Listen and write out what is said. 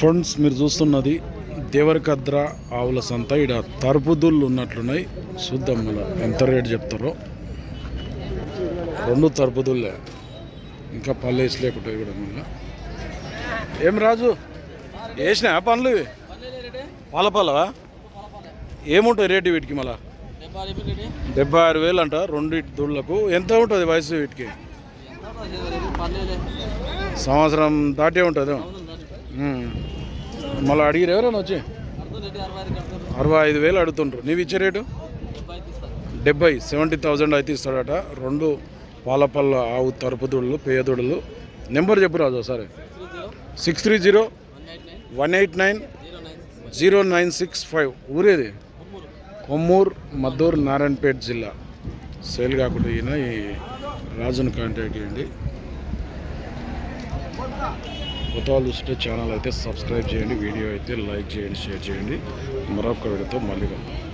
Friends మీరు చూస్తున్నది దేవరకద్ర ఆవుల సంత. ఇక్కడ తరుపుదుళ్ళు ఉన్నట్లున్నాయి. చూద్దాం మళ్ళీ ఎంత రేటు చెప్తారో. రెండు తరుపుదుళ్ళే ఇంకా పళ్ళు వేసి లేకుంటాయి కూడా మళ్ళీ. ఏం రాజు? వేసినా పనులు ఇవి? పాల పల్లవా ఏముంటాయి రేటు వీటికి మళ్ళా? డెబ్బై ఆరు వేలు అంట రెండు దూళ్ళకు ఎంత ఉంటుంది వయసు వీటికి? సంవత్సరం దాటే ఉంటుంది మళ్ళీ అడిగిరు ఎవరైనా వచ్చి? అరవై ఐదు వేలు అడుగుతుండ్రు. నీవు ఇచ్చే రేటు? డెబ్బై సెవెంటీ థౌజండ్ అయితే ఇస్తాడట. రెండు పాలపల్ల ఆవు తరుపుదుళ్ళు పేదోడులు నెంబర్ చెప్పు రాజు ఒకసారి. Six three zero one eight nine zero nine six five. ఊరేది? Kommuru Madduru Narayanpet జిల్లా. సేల్ కాకుండా ఈయన ఈ రాజును కాంటాక్ట్ చేయండి. కొత్త వాళ్ళు ఛానల్ అయితే సబ్స్క్రైబ్ చేయండి వీడియో అయితే లైక్ చేయండి షేర్ చేయండి. మరొక వీడియోతో మళ్ళీ కలుద్దాం.